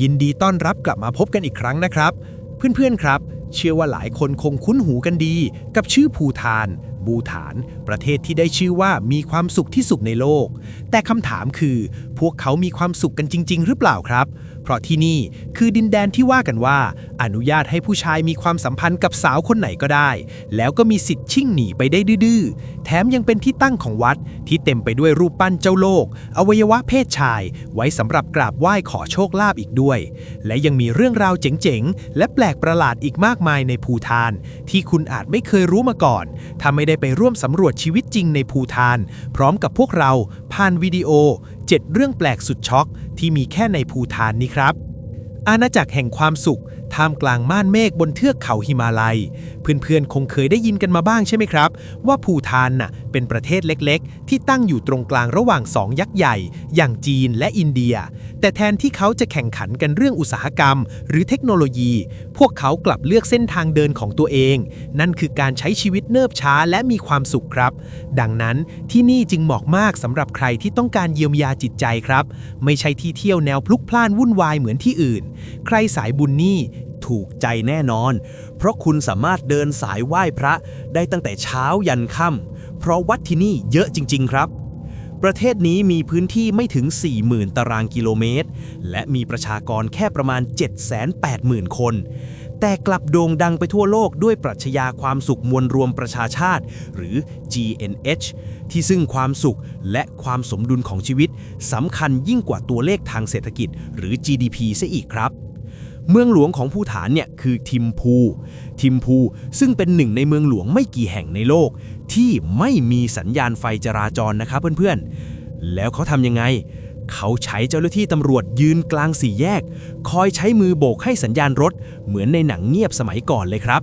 ยินดีต้อนรับกลับมาพบกันอีกครั้งนะครับ เพื่อนๆครับ เชื่อว่าหลายคนคงคุ้นหูกันดี กับชื่อภูทาน บูฐาน ประเทศที่ได้ชื่อว่ามีความสุขที่สุดในโลก แต่คำถามคือ พวกเขามีความสุขกันจริง ๆ หรือเปล่าครับเพราะที่นี่คือดินแดนที่ว่ากันว่า อนุญาตให้ผู้ชายมีความสัมพันธ์กับสาวคนไหนก็ได้ แล้วก็มีสิทธิ์ชิ่งหนีไปได้ดื้อแถมยังเป็นที่ตั้งของวัดที่เต็มไปด้วยรูปปั้นเจ้าโลก อวัยวะเพศชาย ไว้สำหรับกราบไหว้ขอโชคลาภอีกด้วย และยังมีเรื่องราวเจ๋งๆ และแปลกประหลาดอีกมากมายในภูทาน ที่คุณอาจไม่เคยรู้มาก่อน ถ้าไม่ได้ไปร่วมสำรวจชีวิตจริงในภูทาน พร้อมกับพวกเราผ่านวิดีโอ 7 เรื่องแปลกสุดช็อกที่มีแค่ในภูฐานนี้ครับ อาณาจักรแห่งความสุข ท่ามกลางม่านเมฆบนเทือกเขาหิมาลัย เพื่อนๆ คงเคยได้ยินกันมาบ้างใช่ไหมครับ ว่าภูทานน่ะเป็นประเทศเล็กๆ ที่ตั้งอยู่ตรงกลางระหว่างสองยักษ์ใหญ่ อย่างจีนและอินเดีย แต่แทนที่เขาจะแข่งขันกันเรื่องอุตสาหกรรม หรือเทคโนโลยี พวกเขากลับเลือกเส้นทางเดินของตัวเอง นั่นคือการใช้ชีวิตเนิบช้าและมีความสุขครับ ดังนั้นที่นี่จึงเหมาะมากสำหรับใครที่ต้องการเยียวยาจิตใจครับ ไม่ใช่ที่เที่ยวแนวพลุกพล่านวุ่นวายเหมือนที่อื่น ใครสายบุญนี่ถูกใจแน่นอน เพราะคุณสามารถเดินสายไหว้พระได้ตั้งแต่เช้ายันค่ำเพราะวัดที่นี่เยอะจริง ๆ ครับ ประเทศนี้มีพื้นที่ไม่ถึง 40,000 ตารางกิโลเมตร และมีประชากรแค่ประมาณ 780,000 คน แต่กลับโด่งดังไปทั่วโลกด้วยปรัชญาความสุขมวลรวมประชาชาติ หรือ GNH ที่ซึ่งความสุขและความสมดุลของชีวิตสำคัญยิ่งกว่าตัวเลขทางเศรษฐกิจ หรือ GDP ซะอีกครับ เมืองหลวงของภูฐานเนี่ยคือทิมพู ทิมพู ซึ่งเป็นหนึ่งในเมืองหลวงไม่กี่แห่งในโลก ที่ไม่มีสัญญาณไฟจราจรนะครับเพื่อนๆ แล้วเขาทำยังไง เขาใช้เจ้าหน้าที่ตำรวจยืนกลางสี่แยก คอยใช้มือโบกให้สัญญาณรถ เหมือนในหนังเงียบสมัยก่อนเลยครับ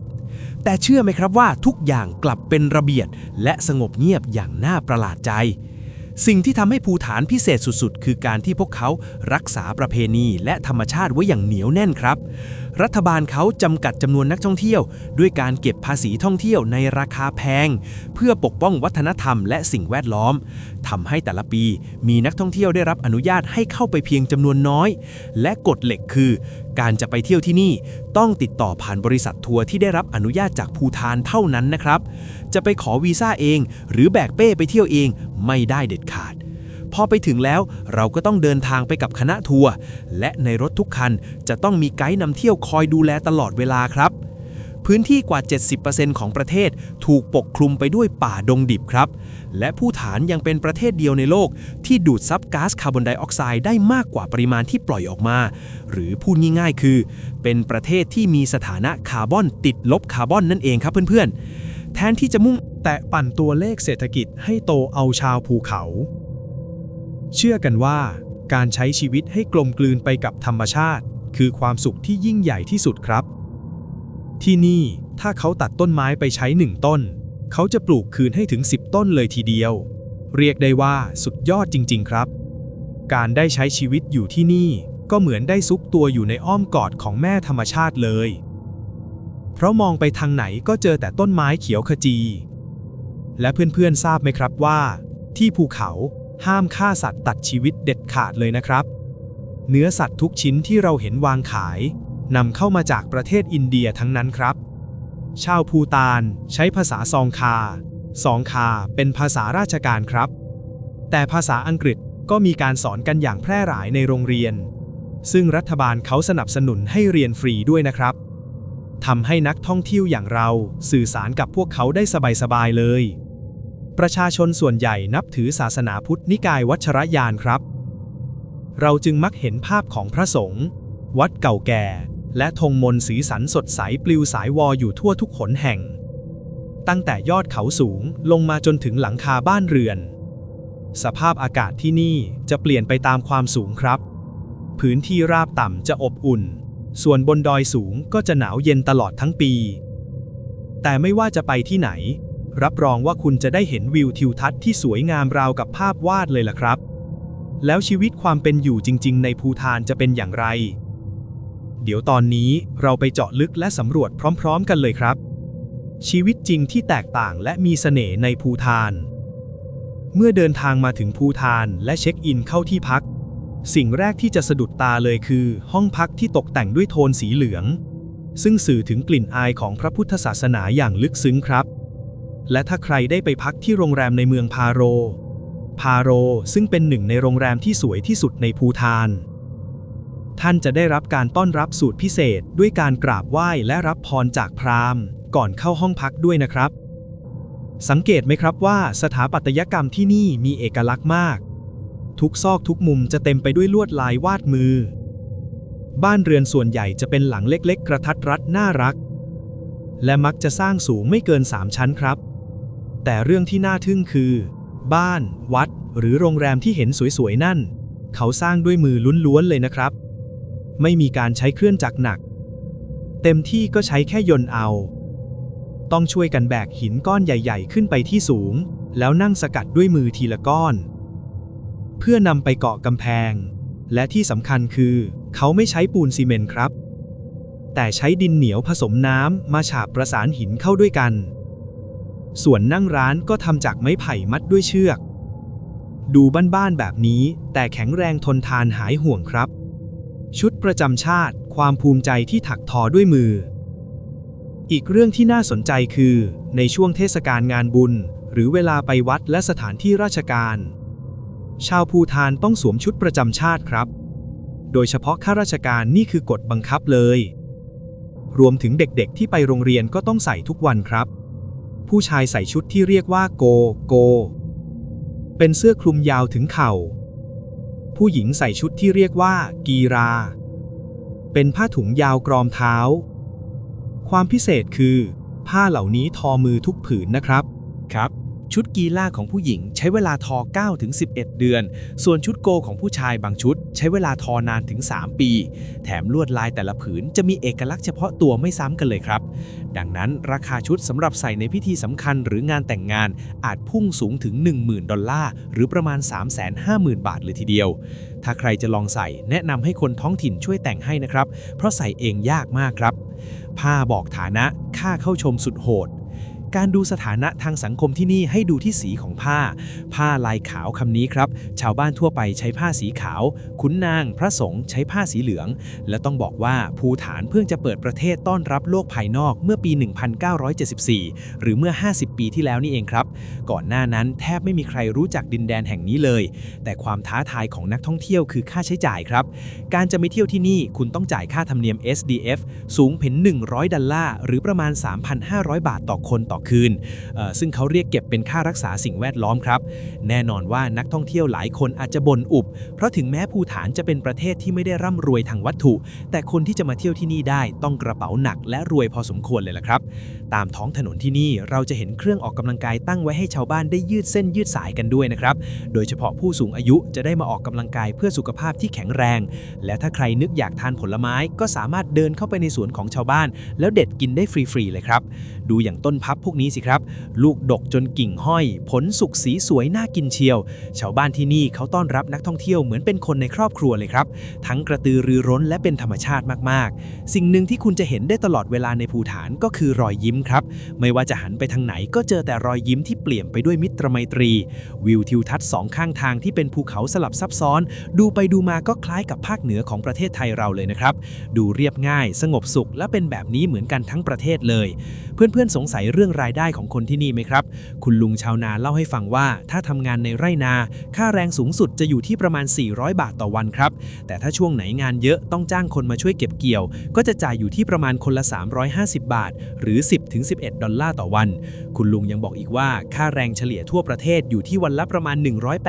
แต่เชื่อไหมครับว่าทุกอย่างกลับเป็นระเบียบและสงบเงียบอย่างน่าประหลาดใจ สิ่งที่ทำให้ภูฐานพิเศษสุดๆ คือการที่พวกเขารักษาประเพณีและธรรมชาติไว้อย่างเหนียวแน่นครับ รัฐบาลเขาจำกัดจำนวนนักท่องเที่ยว ด้วยการเก็บภาษีท่องเที่ยวในราคาแพง เพื่อปกป้องวัฒนธรรมและสิ่งแวดล้อมทำให้แต่ละปีมีนักท่องเที่ยวได้รับอนุญาตให้เข้าไปเพียงจำนวนน้อย และกฎเหล็กคือ การจะไปเที่ยวที่นี่ต้องติดต่อผ่านบริษัททัวร์ที่ได้รับอนุญาตจากภูทานเท่านั้นนะครับ จะไปขอวีซ่าเอง หรือแบกเป้ไปเที่ยวเองไม่ได้เด็ดขาด พอไปถึงแล้วเราก็ต้องเดินทางไปกับคณะทัวร์และในรถทุกคันจะต้องมีไกด์นำเที่ยวคอยดูแลตลอดเวลาครับ พื้นที่กว่า 70%ของประเทศถูกปกคลุมไปด้วยป่าดงดิบครับ และผู้ฐานยังเป็นประเทศเดียวในโลก ที่ดูดซับก๊าซคาร์บอนไดออกไซด์ได้มากกว่าปริมาณที่ปล่อยออกมา หรือพูดง่ายๆ คือ เป็นประเทศที่มีสถานะคาร์บอนติดลบคาร์บอนนั่นเองครับเพื่อนๆแทนที่จะมุ่งแต่ปั่นตัวเลขเศรษฐกิจให้โตเอาชาวภูเขา เชื่อกันว่า การใช้ชีวิตให้กลมกลืนไปกับธรรมชาติ คือความสุขที่ยิ่งใหญ่ที่สุดครับ ที่นี่ถ้าเขาตัดต้นไม้ไปใช้หนึ่งต้น เขาจะปลูกคืนให้ถึง 10 ต้นเลยทีเดียว เรียกได้ว่าสุดยอดจริง ๆ ครับ การได้ใช้ชีวิตอยู่ที่นี่ก็เหมือนได้ซุกตัวอยู่ในอ้อมกอดของแม่ธรรมชาติเลย เพราะมองไปทางไหนก็เจอแต่ต้นไม้เขียวขจี และเพื่อนๆทราบไหมครับว่า ที่ภูเขา ห้ามฆ่าสัตว์ตัดชีวิตเด็ดขาดเลยนะครับ เนื้อสัตว์ทุกชิ้นที่เราเห็นวางขายนำเข้ามาจากประเทศอินเดียทั้งนั้นครับ ชาวภูตานใช้ภาษาซองคา ซองคาเป็นภาษาราชการครับ แต่ภาษาอังกฤษก็มีการสอนกันอย่างแพร่หลายในโรงเรียน ซึ่งรัฐบาลเขาสนับสนุนให้เรียนฟรีด้วยนะครับทำให้นักท่องเที่ยวอย่างเราสื่อสารกับพวกเขาได้สบายๆเลย ประชาชนส่วนใหญ่นับถือศาสนาพุทธนิกายวัชรยานครับ เราจึงมักเห็นภาพของพระสงฆ์วัดเก่าแก่ และธงมนต์สีสันสดใสปลิวสายวออยู่ทั่วทุกหนแห่ง ตั้งแต่ยอดเขาสูงลงมาจนถึงหลังคาบ้านเรือน สภาพอากาศที่นี่จะเปลี่ยนไปตามความสูงครับ พื้นที่ราบต่ำจะอบอุ่น ส่วนบนดอยสูงก็จะหนาวเย็นตลอดทั้งปี แต่ไม่ว่าจะไปที่ไหน รับรองว่าคุณจะได้เห็นวิวทิวทัศน์ที่สวยงามราวกับภาพวาดเลยล่ะครับ แล้วชีวิตความเป็นอยู่จริง ๆ ในภูทานจะเป็นอย่างไร เดี๋ยวตอนนี้เราไปเจาะลึกและสำรวจพร้อม ๆ กันเลยครับ ชีวิตจริงที่แตกต่างและมีเสน่ห์ในภูทาน เมื่อเดินทางมาถึงภูทานและเช็คอินเข้าที่พัก สิ่งแรกที่จะสะดุดตาเลยคือ ห้องพักที่ตกแต่งด้วยโทนสีเหลืองซึ่งสื่อถึงกลิ่นอายของพระพุทธศาสนาอย่างลึกซึ้งครับ และถ้าใครได้ไปพักที่โรงแรมในเมืองพาโร พาโรซึ่งเป็นหนึ่งในโรงแรมที่สวยที่สุดในภูฐาน ท่านจะได้รับการต้อนรับสูตรพิเศษด้วยการกราบไหว้และรับพรจากพราหมณ์ ก่อนเข้าห้องพักด้วยนะครับ สังเกตไหมครับว่าสถาปัตยกรรมที่นี่มีเอกลักษณ์มาก ทุกซอกทุกมุมจะเต็มไปด้วยลวดลายวาดมือ บ้านเรือนส่วนใหญ่จะเป็นหลังเล็ก ๆ กระทัดรัดน่ารัก และมักจะสร้างสูงไม่เกิน 3 ชั้นครับ แต่เรื่องที่น่าทึ่งคือ บ้าน วัด หรือโรงแรมที่เห็นสวยๆนั่น เขาสร้างด้วยมือล้วนๆเลยนะครับ ไม่มีการใช้เครื่องจักรหนัก เต็มที่ก็ใช้แค่ยนต์เอา ต้องช่วยกันแบกหินก้อนใหญ่ ๆ ขึ้นไปที่สูง แล้วนั่งสกัดด้วยมือทีละก้อน เพื่อนำไปเกาะกำแพง และที่สำคัญคือ เขาไม่ใช้ปูนซีเมนต์ครับ แต่ใช้ดินเหนียวผสมน้ำมาฉาบประสานหินเข้าด้วยกัน ส่วนนั่งร้านก็ทำจากไม้ไผ่มัดด้วยเชือก ดูบ้านๆแบบนี้ แต่แข็งแรงทนทานหายห่วงครับ ชุดประจำชาติ ความภูมิใจที่ถักทอด้วยมือ อีกเรื่องที่น่าสนใจคือ ในช่วงเทศกาลงานบุญ หรือเวลาไปวัดและสถานที่ราชการ ชาวภูทานต้องสวมชุดประจำชาติครับ โดยเฉพาะข้าราชการนี่คือกฎบังคับเลย รวมถึงเด็กๆที่ไปโรงเรียนก็ต้องใส่ทุกวันครับ ผู้ชายใส่ชุดที่เรียกว่าโกโก เป็นเสื้อคลุมยาวถึงเข่า ผู้หญิงใส่ชุดที่เรียกว่า กีรา เป็นผ้าถุงยาวกรอมเท้า ความพิเศษคือ ผ้าเหล่านี้ทอมือทุกผืนนะครับ ครับ ชุดกีฬาของผู้หญิงใช้เวลาทอ9ถึง11 เดือน ส่วนชุดโกของผู้ชายบางชุด ใช้เวลาทอนานถึง 3 ปี แถมลวดลายแต่ละผืนจะมีเอกลักษณ์เฉพาะตัวไม่ซ้ำกันเลยครับ ดังนั้นราคาชุดสำหรับใส่ในพิธีสำคัญหรืองานแต่งงานอาจพุ่งสูงถึง 10,000 ดอลลาร์ หรือประมาณ 350,000 บาทเลยทีเดียว ถ้าใครจะลองใส่แนะนำให้คนท้องถิ่นช่วยแต่งให้นะครับ เพราะใส่เองยากมากครับ ผ้าบอกฐานะ ค่าเข้าชมสุดโหด การดูสถานะทางสังคมที่นี่ให้ดูที่สีของผ้า ผ้าลายขาวคำนี้ครับ ชาวบ้านทั่วไปใช้ผ้าสีขาว ขุนนาง พระสงฆ์ใช้ผ้าสีเหลือง และต้องบอกว่าภูฐานเพิ่งจะเปิดประเทศต้อนรับโลกภายนอกเมื่อปี 1974 หรือเมื่อ 50 ปีที่แล้วนี่เองครับ ก่อนหน้านั้นแทบไม่มีใครรู้จักดินแดนแห่งนี้เลย แต่ความท้าทายของนักท่องเที่ยวคือค่าใช้จ่ายครับ การจะไปเที่ยวที่นี่คุณต้องจ่ายค่าธรรมเนียม SDF สูงถึง100 ดอลลาร์หรือประมาณ 3,500 บาทต่อคนต่อคืน ซึ่งเขาเรียกเก็บเป็นค่ารักษาสิ่งแวดล้อมครับ แน่นอนว่านักท่องเที่ยวหลายคนอาจจะบ่นอุบ เพราะถึงแม้ภูฐานจะเป็นประเทศที่ไม่ได้ร่ำรวยทางวัตถุ แต่คนที่จะมาเที่ยวที่นี่ได้ต้องกระเป๋าหนักและรวยพอสมควรเลยล่ะครับ ตามท้องถนนที่นี่เราจะเห็นเครื่องออกกำลังกายตั้งไว้ให้ชาวบ้านได้ยืดเส้นยืดสายกันด้วยนะครับ โดยเฉพาะผู้สูงอายุจะได้มาออกกำลังกายเพื่อสุขภาพที่แข็งแรง และถ้าใครนึกอยากทานผลไม้ก็สามารถเดินเข้าไปในสวนของชาวบ้าน แล้วเด็ดกินได้ฟรีๆเลยครับ ดูอย่างต้นพับพวกนี้สิครับ ลูกดกจนกิ่งห้อย ผลสุกสีสวยน่ากินเชียว ชาวบ้านที่นี่เขาต้อนรับนักท่องเที่ยวเหมือนเป็นคนในครอบครัวเลยครับ ทั้งกระตือรือร้นและเป็นธรรมชาติมากๆ สิ่งหนึ่งที่คุณจะเห็นได้ตลอดเวลาในภูฐานก็คือรอยยิ้มครับ ไม่ว่าจะหันไปทางไหนก็เจอแต่รอยยิ้มที่เปลี่ยนไปด้วยมิตรไมตรี วิวทิวทัศน์สองข้างทางที่เป็นภูเขาสลับซับซ้อน ดูไปดูมาก็คล้ายกับภาคเหนือของประเทศไทยเราเลยนะครับ ดูเรียบง่าย สงบสุขและเป็นแบบนี้เหมือนกันทั้งประเทศเลย เพื่อนๆสงสัยเรื่องรายได้ของคนที่นี่ไหมครับ คุณลุงชาวนาเล่าให้ฟังว่า ถ้าทำงานในไร่นา ค่าแรงสูงสุดจะอยู่ที่ประมาณ 400 บาทต่อวันครับ แต่ถ้าช่วงไหนงานเยอะต้องจ้างคนมาช่วยเก็บเกี่ยว ก็จะจ่ายอยู่ที่ประมาณคนละ 350 บาท หรือ 10-11 ดอลลาร์ต่อวัน คุณลุงยังบอกอีกว่าค่าแรงเฉลี่ยทั่วประเทศอยู่ที่วันละประมาณ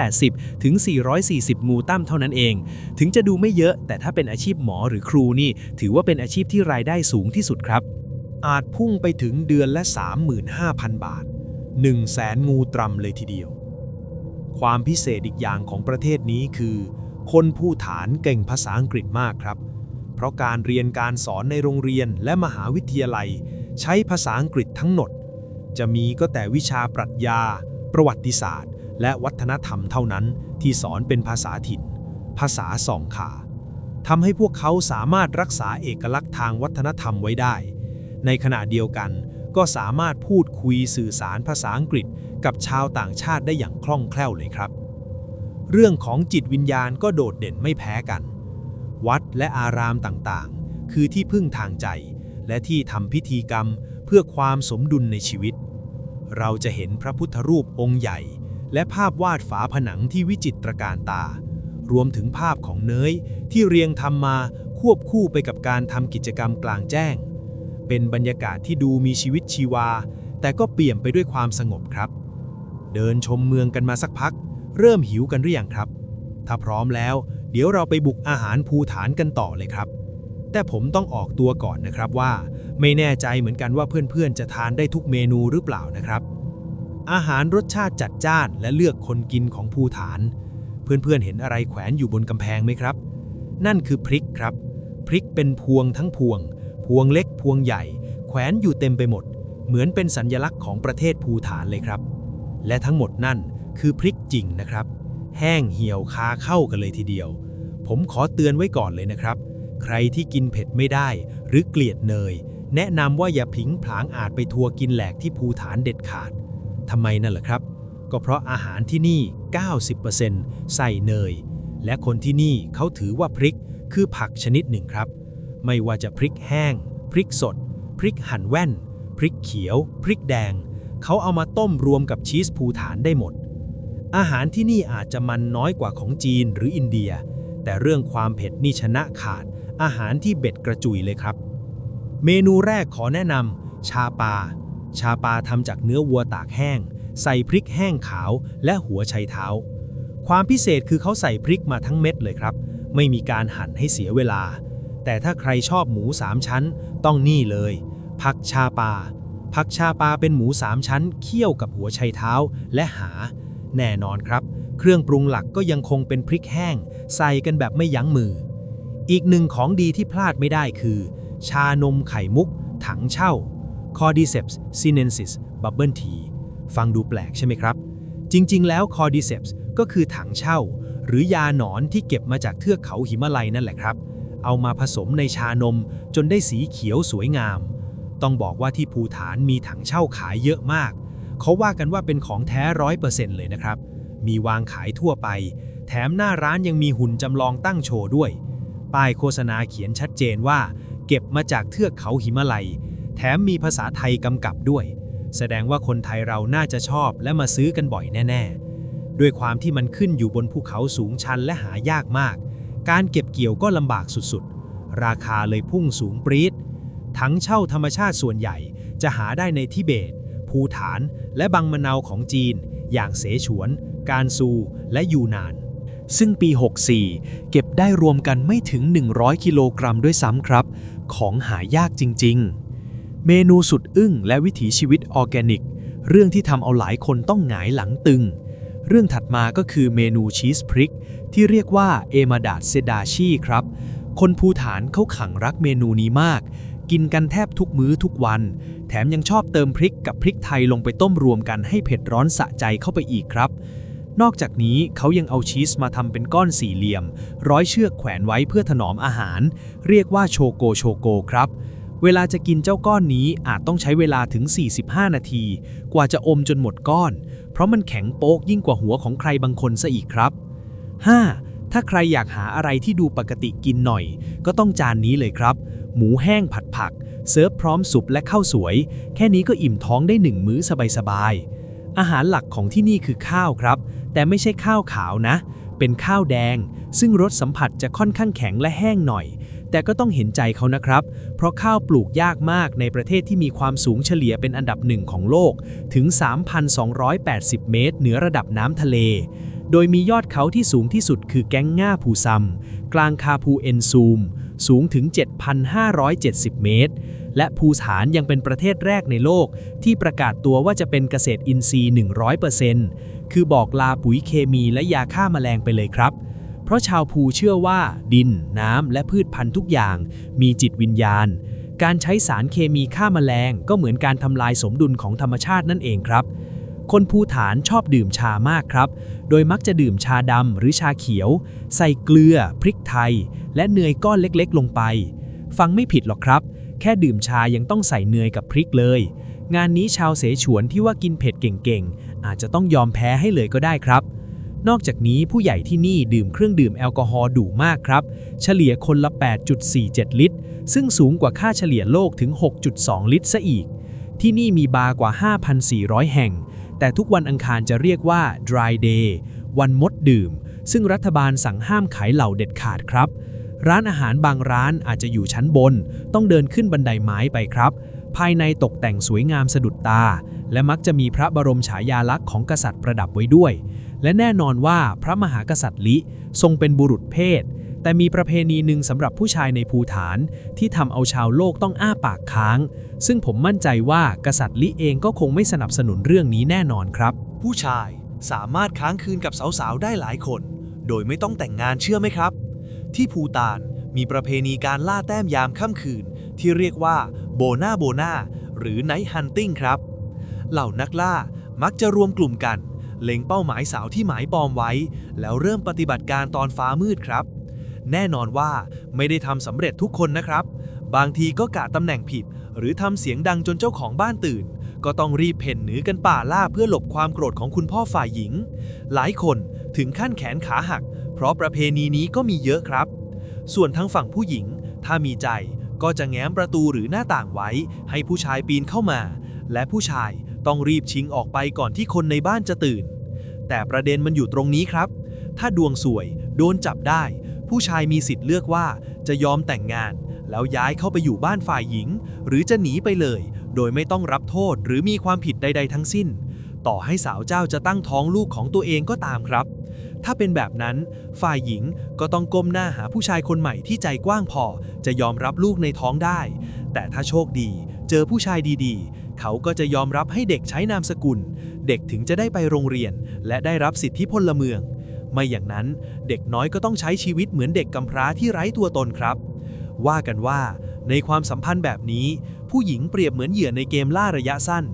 180 ถึง 440 มูตั้มเท่านั้นเอง ถึงจะดูไม่เยอะแต่ถ้าเป็นอาชีพหมอหรือครูนี่ ถือว่าเป็นอาชีพที่รายได้สูงที่สุดครับ อาจพุ่งไปถึงเดือนละ 35,000 บาท 1 0 0 0 0แสนงูตรำเลยทีเดียว ความพิเศษอีกอย่างของประเทศนี้คือ คนผู้ฐานเก่งภาษาอังกฤษมากครับ เพราะการเรียนการสอนในโรงเรียนและมหาวิทยาลัย ใช้ภาษาอังกฤษทั้งหมด จะมีก็แต่วิชาปรัชญา ประวัติศาสตร์ และวัฒนธรรมเท่านั้นที่สอนเป็นภาษาถิ่น ภาษาสองขาทำให้พวกเขาสามารถรักษาเอกลักษณ์ทางวัฒนธรรมไว้ได้ ในขณะเดียวกัน ก็สามารถพูดคุยสื่อสารภาษาอังกฤษ กับชาวต่างชาติได้อย่างคล่องแคล่วเลยครับ เรื่องของจิตวิญญาณก็โดดเด่นไม่แพ้กัน วัดและอารามต่างๆ คือที่พึ่งทางใจ และที่ทำพิธีกรรมเพื่อความสมดุลในชีวิต เราจะเห็นพระพุทธรูปองค์ใหญ่ และภาพวาดฝาผนังที่วิจิตรการตา รวมถึงภาพของเนยที่เรียงทำมาควบคู่ไปกับการทำกิจกรรมกลางแจ้ง เป็นบรรยากาศที่ดูมีชีวิตชีวา แต่ก็เปี่ยมไปด้วยความสงบครับ เดินชมเมืองกันมาสักพัก เริ่มหิวกันหรือยังครับ ถ้าพร้อมแล้ว เดี๋ยวเราไปบุกอาหารภูฐานกันต่อเลยครับ แต่ผมต้องออกตัวก่อนนะครับว่า ไม่แน่ใจเหมือนกันว่าเพื่อนๆ จะทานได้ทุกเมนูหรือเปล่านะครับ อาหารรสชาติจัดจ้านและเลือกคนกินของภูฐาน เพื่อนๆเห็นอะไรแขวนอยู่บนกำแพงไหมครับ นั่นคือพริกครับ พริกเป็นพวงทั้งพวง พวงเล็กพวงใหญ่ แขวนอยู่เต็มไปหมด เหมือนเป็นสัญลักษณ์ของประเทศภูฐานเลยครับ และทั้งหมดนั่นคือพริกจริงนะครับ แห้งเหี่ยวคาเข้ากันเลยทีเดียว ผมขอเตือนไว้ก่อนเลยนะครับ ใครที่กินเผ็ดไม่ได้ หรือเกลียดเนย แนะนำว่าอย่าผิงผลางอาจไปทัวร์กินแหลกที่ภูฐานเด็ดขาดทำไมนั่นล่ะครับ ก็เพราะอาหารที่นี่ 90%ใส่เนย และคนที่นี่เขาถือว่าพริกคือผักชนิดหนึ่งครับ ไม่ว่าจะพริกแห้ง พริกสด พริกหั่นแว่น พริกเขียว พริกแดง เขาเอามาต้มรวมกับชีสภูฐานได้หมด อาหารที่นี่อาจจะมันน้อยกว่าของจีนหรืออินเดีย แต่เรื่องความเผ็ดนี่ชนะขาด อาหารที่เบ็ดกระจุยเลยครับ เมนูแรกขอแนะนำชาปา ชาปาทำจากเนื้อวัวตากแห้ง ใส่พริกแห้งขาวและหัวไชเท้า ความพิเศษคือเขาใส่พริกมาทั้งเม็ดเลยครับ ไม่มีการหั่นให้เสียเวลา แต่ถ้าใครชอบหมูสามชั้น ต้องนี่เลย ผักชาปา ผักชาปาเป็นหมูสามชั้นเคี่ยวกับหัวไชเท้าและหา แน่นอนครับ เครื่องปรุงหลักก็ยังคงเป็นพริกแห้ง ใส่กันแบบไม่ยั้งมือ อีกหนึ่งของดีที่พลาดไม่ได้คือ ชานมไข่มุก ถังเช่า Cordyceps sinensis Bubble Tea ฟังดูแปลกใช่ไหมครับ จริงๆ แล้ว Cordyceps ก็คือถังเช่า หรือยาหนอนที่เก็บมาจากเทือกเขาหิมาลัยนั่นแหละครับ เอามาผสมในชานมจนได้สีเขียวสวยงาม ต้องบอกว่าที่ภูฐานมีถังเช่าขายเยอะมาก เขาว่ากันว่าเป็นของแท้ร้อยเปอร์เซ็นต์เลยนะครับ มีวางขายทั่วไป แถมหน้าร้านยังมีหุ่นจำลองตั้งโชว์ด้วย ป้ายโฆษณาเขียนชัดเจนว่า เก็บมาจากเทือกเขาหิมาลัย แถมมีภาษาไทยกำกับด้วย แสดงว่าคนไทยเราน่าจะชอบและมาซื้อกันบ่อยแน่ ๆด้วยความที่มันขึ้นอยู่บนภูเขาสูงชันและหายากมาก การเก็บเกี่ยวก็ลำบากสุดๆ ราคาเลยพุ่งสูงปรี๊ดถังเช่าธรรมชาติส่วนใหญ่จะหาได้ในทิเบต ภูฐาน และบังมะนาวของจีน อย่างเสฉวน การซู และยูนาน ซึ่งปี 64 เก็บได้รวมกันไม่ถึง 100 กิโลกรัมด้วยซ้ำครับ ของหายากจริง ๆ เมนูสุดอึ้งและวิถีชีวิตออร์แกนิก เรื่องที่ทำเอาหลายคนต้องหงายหลังตึง เรื่องถัดมาก็คือเมนูชีสพริก ที่เรียกว่าเอมาดาดเซดาชีครับ คนภูฐานเขาขังรักเมนูนี้มาก กินกันแทบทุกมื้อทุกวัน แถมยังชอบเติมพริกกับพริกไทยลงไปต้มรวมกันให้เผ็ดร้อนสะใจเข้าไปอีกครับ นอกจากนี้เขายังเอาชีสมาทำเป็นก้อนสี่เหลี่ยม ร้อยเชือกแขวนไว้เพื่อถนอมอาหาร เรียกว่าโชโกโชโกครับเวลาจะกินเจ้าก้อนนี้อาจต้องใช้เวลาถึง 45 นาที กว่าจะอมจนหมดก้อน ราะมันแข็งโป๊กยิ่งกว่าหัวของใครบางคนซะอีกครับ 5. ถ้าใครอยากหาอะไรที่ดูปกติกินหน่อย ก็ต้องจานนี้เลยครับ หมูแห้งผัดผักเสิร์ฟพร้อมสุปและข้าวสวย แค่นี้ก็อิ่มท้องได้หนึ่งมื้อสบายๆอาหารหลักของที่นี่คือข้าวครับ แต่ไม่ใช่ข้าวขาวนะ เป็นข้าวแดง ซึ่งรสสัมผัสจะค่อนข้างแข็งและแห้งหน่อย แต่ก็ต้องเห็นใจเขานะครับ เพราะข้าวปลูกยากมากในประเทศที่มีความสูงเฉลี่ยเป็นอันดับหนึ่งของโลก ถึง 3,280 เมตร เหนือระดับน้ำทะเล โดยมียอดเขาที่สูงที่สุดคือแก๊งง่าภูซัม กลางคาภูเอนซูม สูงถึง 7,570 เมตร และภูฐานยังเป็นประเทศแรกในโลก ที่ประกาศตัวว่าจะเป็นเกษตรอินทรีย์ 100%คือบอกลาปุ๋ยเคมีและยาฆ่าแมลงไปเลยครับ เพราะชาวภูเชื่อว่าดิน น้ำ และพืชพันธุ์ทุกอย่าง มีจิตวิญญาณ การใช้สารเคมีฆ่าแมลงก็เหมือนการทำลายสมดุลของธรรมชาตินั่นเองครับ คนภูฐานชอบดื่มชามากครับ โดยมักจะดื่มชาดำหรือชาเขียว ใส่เกลือ พริกไทย และเนยก้อนเล็กๆ ลงไป ฟังไม่ผิดหรอกครับ แค่ดื่มชายังต้องใส่เนยกับพริกเลย งานนี้ชาวเสฉวนที่ว่ากินเผ็ดเก่งๆอาจจะต้องยอมแพ้ให้เลยก็ได้ครับ นอกจากนี้ผู้ใหญ่ที่นี่ดื่มเครื่องดื่มแอลกอฮอล์ดุมากครับ เฉลี่ยคนละ 8.47 ลิตร ซึ่งสูงกว่าค่าเฉลี่ยโลกถึง 6.2 ลิตรซะอีก ที่นี่มีบาร์กว่า 5,400 แห่ง แต่ทุกวันอังคารจะเรียกว่า dry day วันมดดื่ม ซึ่งรัฐบาลสั่งห้ามขายเหล่าเด็ดขาดครับ ร้านอาหารบางร้านอาจจะอยู่ชั้นบน ต้องเดินขึ้นบันไดไม้ไปครับ ภายในตกแต่งสวยงามสะดุดตา และมักจะมีพระบรมฉายาลักษณ์ของกษัตริย์ประดับไว้ด้วย และแน่นอนว่าพระมหากษัตริย์ลิทรงเป็นบุรุษเพศ แต่มีประเพณีหนึ่งสำหรับผู้ชายในภูฐาน ที่ทำเอาชาวโลกต้องอ้าปากค้าง ซึ่งผมมั่นใจว่ากษัตริย์ลิเองก็คงไม่สนับสนุนเรื่องนี้แน่นอนครับ ผู้ชายสามารถค้างคืนกับสาวๆ ได้หลายคน โดยไม่ต้องแต่งงานเชื่อไหมครับ ที่ภูตานมีประเพณีการล่าแต้มยามค่ำคืน ที่เรียกว่าโบนาโบนาหรือไนท์ฮันติงครับ เหล่านักล่ามักจะรวมกลุ่มกัน เล็งเป้าหมายสาวที่หมายปองไว้ แล้วเริ่มปฏิบัติการตอนฟ้ามืดครับ แน่นอนว่าไม่ได้ทำสำเร็จทุกคนนะครับ บางทีก็กะตำแหน่งผิด หรือทำเสียงดังจนเจ้าของบ้านตื่น ก็ต้องรีบเพ่นหนีกันป่าล่าเพื่อหลบความโกรธของคุณพ่อฝ่ายหญิง หลายคนถึงขั้นแขนขาหัก เพราะประเพณีนี้ก็มีเยอะครับ ส่วนทางฝั่งผู้หญิง ถ้ามีใจก็จะแง้มประตูหรือหน้าต่างไว้ ให้ผู้ชายปีนเข้ามา และผู้ชาย ต้องรีบชิงออกไปก่อนที่คนในบ้านจะตื่น แต่ประเด็นมันอยู่ตรงนี้ครับ ถ้าดวงสวย โดนจับได้ ผู้ชายมีสิทธิ์เลือกว่าจะยอมแต่งงาน แล้วย้ายเข้าไปอยู่บ้านฝ่ายหญิง หรือจะหนีไปเลย โดยไม่ต้องรับโทษหรือมีความผิดใด ๆ ทั้งสิ้น ต่อให้สาวเจ้าจะตั้งท้องลูกของตัวเองก็ตามครับ ถ้าเป็นแบบนั้น ฝ่ายหญิงก็ต้องก้มหน้าหาผู้ชายคนใหม่ที่ใจกว้างพอ จะยอมรับลูกในท้องได้ แต่ถ้าโชคดี เจอผู้ชายดีๆ เขาก็จะยอมรับให้เด็กใช้นามสกุล เด็กถึงจะได้ไปโรงเรียน และได้รับสิทธิพลเมือง ไม่อย่างนั้นเด็กน้อยก็ต้องใช้ชีวิตเหมือนเด็กกำพร้าที่ไร้ตัวตนครับ ว่ากันว่า ในความสัมพันธ์แบบนี้ ผู้หญิงเปรียบเหมือนเหยื่อในเกมล่าระยะสั้น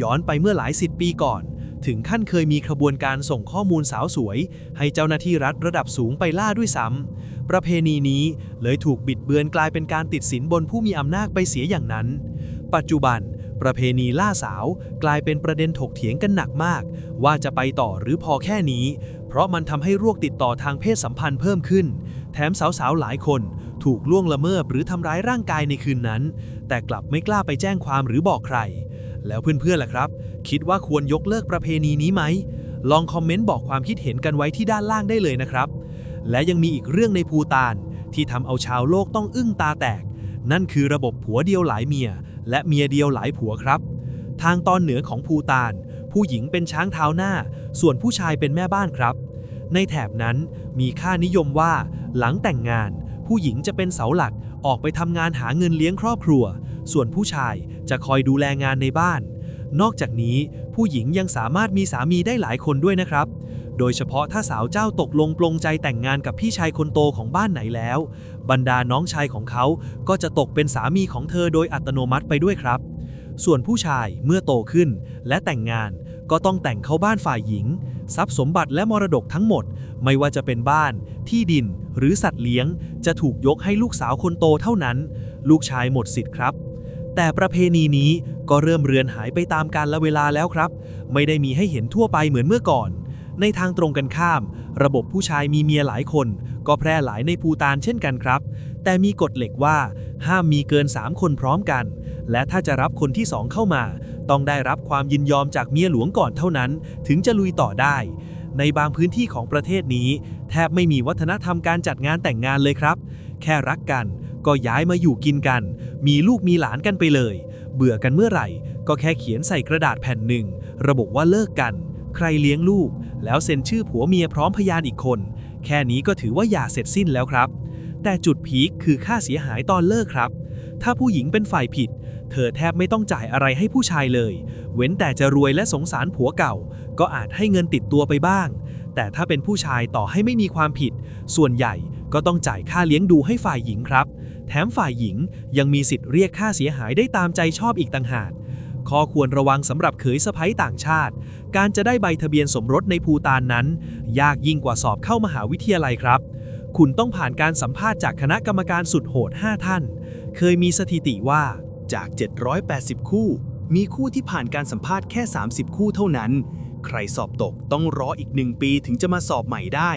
ย้อนไปเมื่อหลายสิบปีก่อน ถึงขั้นเคยมีขบวนการส่งข้อมูลสาวสวย ให้เจ้าหน้าที่รัฐระดับสูงไปล่าด้วยซ้ำประเพณีนี้เลยถูกบิดเบือนกลายเป็นการติดสินบนผู้มีอำนาจไปเสียอย่างนั้น ปัจจุบัน ประเพณีล่าสาวกลายเป็นประเด็นถกเถียงกันหนักมาก ว่าจะไปต่อหรือพอแค่นี้ เพราะมันทำให้โรคติดต่อทางเพศสัมพันธ์เพิ่มขึ้น แถมสาวๆหลายคนถูกล่วงละเมิดหรือทำร้ายร่างกายในคืนนั้น แต่กลับไม่กล้าไปแจ้งความหรือบอกใคร แล้วเพื่อนๆล่ะครับ คิดว่าควรยกเลิกประเพณีนี้ไหม ลองคอมเมนต์บอกความคิดเห็นกันไว้ที่ด้านล่างได้เลยนะครับ และยังมีอีกเรื่องในภูตานที่ทำเอาชาวโลกต้องอึ้งตาแตก นั่นคือระบบผัวเดียวหลายเมีย และเมียเดียวหลายผัวครับ ทางตอนเหนือของภูตาน ผู้หญิงเป็นช้างเท้าหน้า ส่วนผู้ชายเป็นแม่บ้านครับ ในแถบนั้นมีค่านิยมว่า หลังแต่งงาน ผู้หญิงจะเป็นเสาหลักออกไปทำงานหาเงินเลี้ยงครอบครัว ส่วนผู้ชายจะคอยดูแลงานในบ้าน นอกจากนี้ผู้หญิงยังสามารถมีสามีได้หลายคนด้วยนะครับโดยเฉพาะถ้าสาวเจ้าตกลงปลงใจแต่งงานกับพี่ชายคนโตของบ้านไหนแล้ว บรรดาน้องชายของเขาก็จะตกเป็นสามีของเธอโดยอัตโนมัติไปด้วยครับ ส่วนผู้ชายเมื่อโตขึ้นและแต่งงานก็ต้องแต่งเข้าบ้านฝ่ายหญิง ทรัพย์สมบัติและมรดกทั้งหมด ไม่ว่าจะเป็นบ้าน ที่ดิน หรือสัตว์เลี้ยง จะถูกยกให้ลูกสาวคนโตเท่านั้น ลูกชายหมดสิทธิ์ครับ แต่ประเพณีนี้ก็เริ่มเรือนหายไปตามกาลเวลาแล้วครับ ไม่ได้มีให้เห็นทั่วไปเหมือนเมื่อก่อน ในทางตรงกันข้าม ระบบผู้ชายมีเมียหลายคน ก็แพร่หลายในภูตานเช่นกันครับ แต่มีกฎเหล็กว่า ห้ามมีเกิน 3 คนพร้อมกัน และถ้าจะรับคนที่ 2 เข้ามา ต้องได้รับความยินยอมจากเมียหลวงก่อนเท่านั้น ถึงจะลุยต่อได้ ในบางพื้นที่ของประเทศนี้ แทบไม่มีวัฒนธรรมการจัดงานแต่งงานเลยครับ แค่รักกันก็ย้ายมาอยู่กินกัน มีลูกมีหลานกันไปเลย เบื่อกันเมื่อไหร่ ก็แค่เขียนใส่กระดาษแผ่นหนึ่ง ระบุว่าเลิกกัน ใครเลี้ยงลูก แล้วเซ็นชื่อผัวเมียพร้อมพยานอีกคน แค่นี้ก็ถือว่าหย่าเสร็จสิ้นแล้วครับ แต่จุดพีคคือค่าเสียหายตอนเลิกครับ ถ้าผู้หญิงเป็นฝ่ายผิด เธอแทบไม่ต้องจ่ายอะไรให้ผู้ชายเลย เว้นแต่จะรวยและสงสารผัวเก่า ก็อาจให้เงินติดตัวไปบ้าง แต่ถ้าเป็นผู้ชายต่อให้ไม่มีความผิด ส่วนใหญ่ก็ต้องจ่ายค่าเลี้ยงดูให้ฝ่ายหญิงครับ แถมฝ่ายหญิงยังมีสิทธิ์เรียกค่าเสียหายได้ตามใจชอบอีกต่างหาก ข้อควรระวังสำหรับเขยสะใภ้ต่างชาติ การจะได้ใบทะเบียนสมรสในภูตานนั้น ยากยิ่งกว่าสอบเข้ามหาวิทยาลัยครับ คุณต้องผ่านการสัมภาษณ์จากคณะกรรมการสุดโหด 5 ท่าน เคยมีสถิติว่าจาก 780 คู่ มีคู่ที่ผ่านการสัมภาษณ์แค่ 30 คู่เท่านั้น ใครสอบตกต้องรออีกหนึ่งปีถึงจะมาสอบใหม่ได้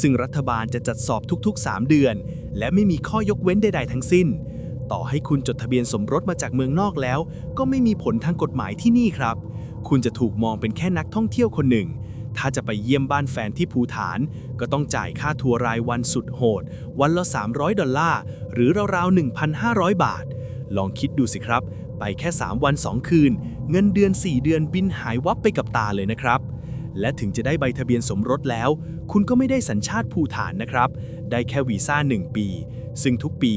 ซึ่งรัฐบาลจะจัดสอบทุกๆ 3 เดือน และไม่มีข้อยกเว้นใด ๆ ทั้งสิ้น ต่อให้คุณจดทะเบียนสมรสมาจากเมืองนอกแล้ว ก็ไม่มีผลทางกฎหมายที่นี่ครับ คุณจะถูกมองเป็นแค่นักท่องเที่ยวคนหนึ่ง ถ้าจะไปเยี่ยมบ้านแฟนที่ภูฐาน ก็ต้องจ่ายค่าทัวร์รายวันสุดโหด วันละ 300 ดอลลาร์ หรือราวๆ 1,500 บาท ลองคิดดูสิครับ ไปแค่ 3 วัน 2 คืน เงินเดือน 4 เดือนบินหายวับไปกับตาเลยนะครับและถึงจะได้ใบทะเบียนสมรสแล้ว คุณก็ไม่ได้สัญชาติภูฐานนะครับ ได้แค่วีซ่า 1 ปี ซึ่งทุกปี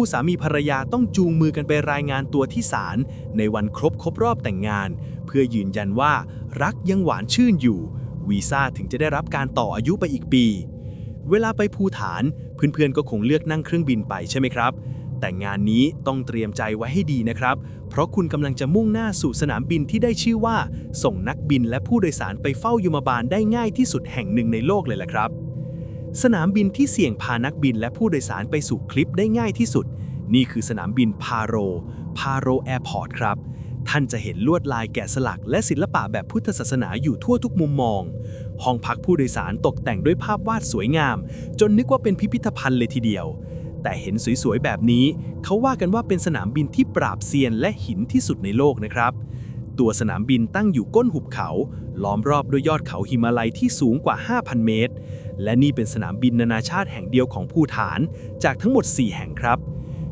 คู่สามีภรรยาต้องจูงมือกันไปรายงานตัวที่ศาลในวันครบครบรอบแต่งงาน เพื่อยืนยันว่ารักยังหวานชื่นอยู่ วีซ่าถึงจะได้รับการต่ออายุไปอีกปี เวลาไปภูฐาน เพื่อนๆก็คงเลือกนั่งเครื่องบินไปใช่ไหมครับ แต่งานนี้ต้องเตรียมใจไว้ให้ดีนะครับ เพราะคุณกำลังจะมุ่งหน้าสู่สนามบินที่ได้ชื่อว่า ส่งนักบินและผู้โดยสารไปเฝ้ายมบาลได้ง่ายที่สุดแห่งหนึ่งในโลกเลยละครับ สนามบินที่เสี่ยงพานักบินและผู้โดยสารไปสู่คลิปได้ง่ายที่สุด นี่คือสนามบินพาโร พาโรแอร์พอร์ตครับ ท่านจะเห็นลวดลายแกะสลักและศิลปะแบบพุทธศาสนาอยู่ทั่วทุกมุมมอง ห้องพักผู้โดยสารตกแต่งด้วยภาพวาดสวยงาม จนนึกว่าเป็นพิพิธภัณฑ์เลยทีเดียว แต่เห็นสวยๆแบบนี้ เขาว่ากันว่าเป็นสนามบินที่ปราบเซียนและหินที่สุดในโลกนะครับ ตัวสนามบินตั้งอยู่ก้นหุบเขา ล้อมรอบด้วยยอดเขาหิมาลัยที่สูงกว่า 5,000 เมตร และนี่เป็นสนามบินนานาชาติแห่งเดียวของภูฐาน จากทั้งหมด 4 แห่งครับ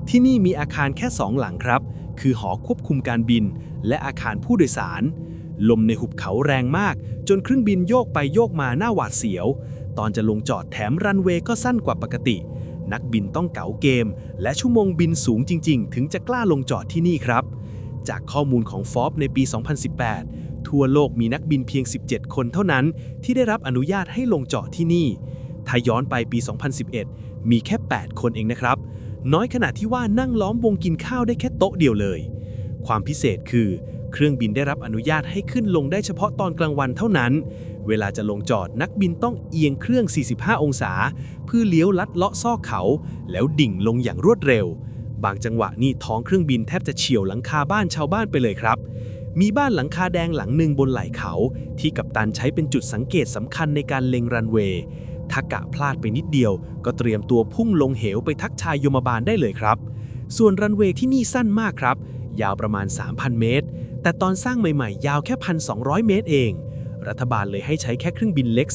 ที่นี่มีอาคารแค่ 2 หลังครับ คือหอควบคุมการบิน และอาคารผู้โดยสาร ลมในหุบเขาแรงมาก จนเครื่องบินโยกไปโยกมาหน้าหวาดเสียว ตอนจะลงจอดแถมรันเวย์ก็สั้นกว่าปกติ นักบินต้องเก๋าเกม และชั่วโมงบินสูงจริง ๆ ถึงจะกล้าลงจอดที่นี่ครับ จากข้อมูลของฟอบในปี 2018 ทั่วโลกมีนักบินเพียง 17 คนเท่านั้น ที่ได้รับอนุญาตให้ลงจอดที่นี่ ถ้าย้อนไปปี 2011 มีแค่ 8 คนเองนะครับ น้อยขนาดที่ว่านั่งล้อมวงกินข้าวได้แค่โต๊ะเดียวเลย ความพิเศษคือ เครื่องบินได้รับอนุญาตให้ขึ้นลงได้เฉพาะตอนกลางวันเท่านั้น เวลาจะลงจอดนักบินต้องเอียงเครื่อง 45 องศา เพื่อเลี้ยวลัดเลาะซอกเขา แล้วดิ่งลงอย่างรวดเร็ว บางจังหวะนี่ท้องเครื่องบินแทบจะเฉี่ยวหลังคาบ้านชาวบ้านไปเลยครับ มีบ้านหลังคาแดงหลังหนึ่งบนไหล่เขา ที่กัปตันใช้เป็นจุดสังเกตสำคัญในการเล็งรันเวย์ถ้ากะพลาดไปนิดเดียว ก็เตรียมตัวพุ่งลงเหวไปทักทายยมบาลได้เลยครับ ส่วนรันเวย์ที่นี่สั้นมากครับ ยาวประมาณ 3,000 เมตร แต่ตอนสร้างใหม่ๆ ยาวแค่ 1,200 เมตรเอง รัฐบาลเลยให้ใช้แค่เครื่องบินเล็ก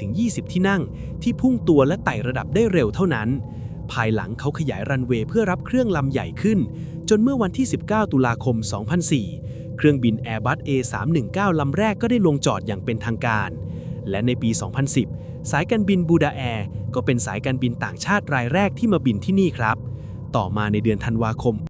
18-20 ที่นั่ง ที่พุ่งตัวและไต่ระดับได้เร็วเท่านั้น ภายหลังเขาขยายรันเวย์เพื่อรับเครื่องลำใหญ่ขึ้น จนเมื่อวันที่ 19 ตุลาคม 2004 เครื่องบิน Airbus A319 ลำแรกก็ได้ลงจอดอย่างเป็นทางการ และในปี 2010 สายการบินบูดาแอร์ก็เป็นสายการบินต่างชาติรายแรกที่มาบินที่นี่ครับ ต่อมาในเดือนธันวาคม